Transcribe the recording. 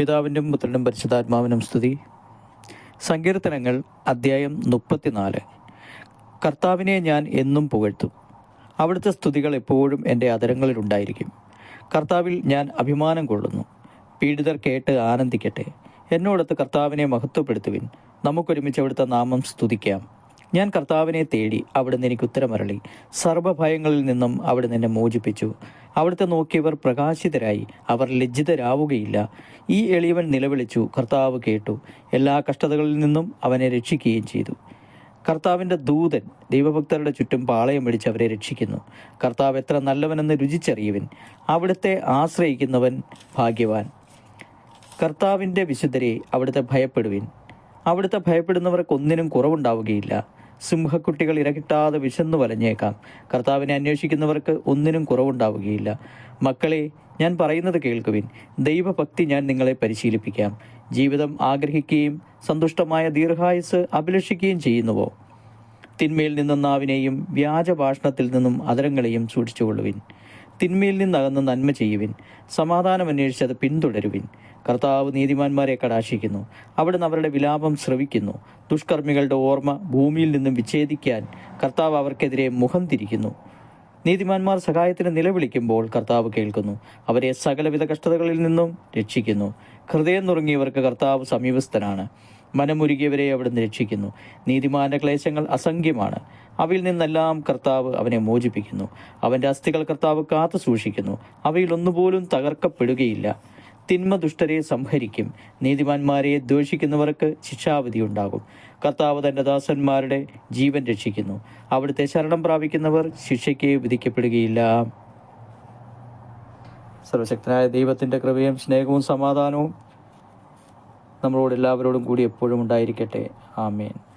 പിതാവിനും പുത്രനും പരിശുദ്ധാത്മാവിനും സ്തുതി. സങ്കീർത്തനങ്ങൾ അദ്ധ്യായം മുപ്പത്തിനാല്. കർത്താവിനെ ഞാൻ എന്നും പുകഴ്ത്തും. അവിടുത്തെ സ്തുതികൾ എപ്പോഴും എന്റെ അതരങ്ങളിലുണ്ടായിരിക്കും കർത്താവിൽ ഞാൻ അഭിമാനം കൊള്ളുന്നു. പീഡിതർ കേട്ട് ആനന്ദിക്കട്ടെ. എന്നോടത്ത് കർത്താവിനെ മഹത്വപ്പെടുത്തുവിൻ. നമുക്കൊരുമിച്ച് അവിടുത്തെ നാമം സ്തുതിക്കാം. ഞാൻ കർത്താവിനെ തേടി അവിടുന്ന് എനിക്ക് ഉത്തരമരളി. സർവഭയങ്ങളിൽ നിന്നും അവിടുന്ന് എന്നെ മോചിപ്പിച്ചു. അവിടുത്തെ നോക്കിയവർ പ്രകാശിതരായി. അവർ ലജ്ജിതരാവുകയില്ല. ഈ എളിയവൻ നിലവിളിച്ചു. കർത്താവ് കേട്ടു. എല്ലാ കഷ്ടതകളിൽ നിന്നും അവനെ രക്ഷിക്കുകയും ചെയ്തു. കർത്താവിന്റെ ദൂതൻ ദൈവഭക്തരുടെ ചുറ്റും പാളയം പിടിച്ച് അവരെ രക്ഷിക്കുന്നു. കർത്താവ് എത്ര നല്ലവനെന്ന് രുചിച്ചറിയുവൻ. അവിടുത്തെ ആശ്രയിക്കുന്നവൻ ഭാഗ്യവാൻ. കർത്താവിന്റെ വിശുദ്ധരെ അവിടുത്തെ ഭയപ്പെടുവിൻ. അവിടുത്തെ ഭയപ്പെടുന്നവർക്ക് ഒന്നിനും കുറവുണ്ടാവുകയില്ല. സിംഹക്കുട്ടികൾ ഇരകിട്ടാതെ വിശന്നു വലഞ്ഞേക്കാം. കർത്താവിനെ അന്വേഷിക്കുന്നവർക്ക് ഒന്നിനും കുറവുണ്ടാവുകയില്ല. മക്കളെ ഞാൻ പറയുന്നത് കേൾക്കുവിൻ. ദൈവഭക്തി ഞാൻ നിങ്ങളെ പരിശീലിപ്പിക്കാം. ജീവിതം ആഗ്രഹിക്കുകയും സന്തുഷ്ടമായ ദീർഘായുസ് അഭിലഷിക്കുകയും ചെയ്യുന്നുവോ? തിന്മയിൽ നിന്നും നാവിനെയും വ്യാജഭാഷണത്തിൽ നിന്നും അതരങ്ങളെയും സൂക്ഷിച്ചുകൊള്ളുവിൻ. തിന്മയിൽ നിന്നകന്ന് നന്മ ചെയ്യുവിൻ. സമാധാനം അന്വേഷിച്ച് പിന്തുടരുവിൻ. കർത്താവ് നീതിമാന്മാരെ കടാശിക്കുന്നു. അവിടുന്ന് അവരുടെ വിലാപം ശ്രവിക്കുന്നു ദുഷ്കർമ്മികളുടെ ഓർമ്മ ഭൂമിയിൽ നിന്നും വിച്ഛേദിക്കാൻ കർത്താവ് അവർക്കെതിരെ മുഖം തിരിക്കുന്നു. നീതിമാന്മാർ സഹായത്തിന് നിലവിളിക്കുമ്പോൾ കർത്താവ് കേൾക്കുന്നു. അവരെ സകലവിധ കഷ്ടതകളിൽ നിന്നും രക്ഷിക്കുന്നു. ഹൃദയം നുറുങ്ങിയവർക്ക് കർത്താവ് സമീപസ്ഥനാണ്. മനമുരുകിയവരെ അവിടുന്ന് രക്ഷിക്കുന്നു. നീതിമാന്റെ ക്ലേശങ്ങൾ അസംഖ്യമാണ്. അവയിൽ നിന്നെല്ലാം കർത്താവ് അവനെ മോചിപ്പിക്കുന്നു. അവന്റെ അസ്ഥികൾ കർത്താവ് കാത്തു സൂക്ഷിക്കുന്നു അവയിൽ ഒന്നുപോലും തകർക്കപ്പെടുകയില്ല. തിന്മ ദുഷ്ടരെ സംഹരിക്കും. നീതിമാന്മാരെ ദ്വേഷിക്കുന്നവർക്ക് ശിക്ഷാവിധി ഉണ്ടാകും. കർത്താവ് തന്റെ ദാസന്മാരുടെ ജീവൻ രക്ഷിക്കുന്നു. അവിടുത്തെ ശരണം പ്രാപിക്കുന്നവർ ശിക്ഷയ്ക്ക് വിധിക്കപ്പെടുകയില്ല. സർവശക്തനായ ദൈവത്തിന്റെ കൃപയും സ്നേഹവും സമാധാനവും നമ്മളോട് എല്ലാവരോടും കൂടി എപ്പോഴും ഉണ്ടായിരിക്കട്ടെ. ആമേൻ.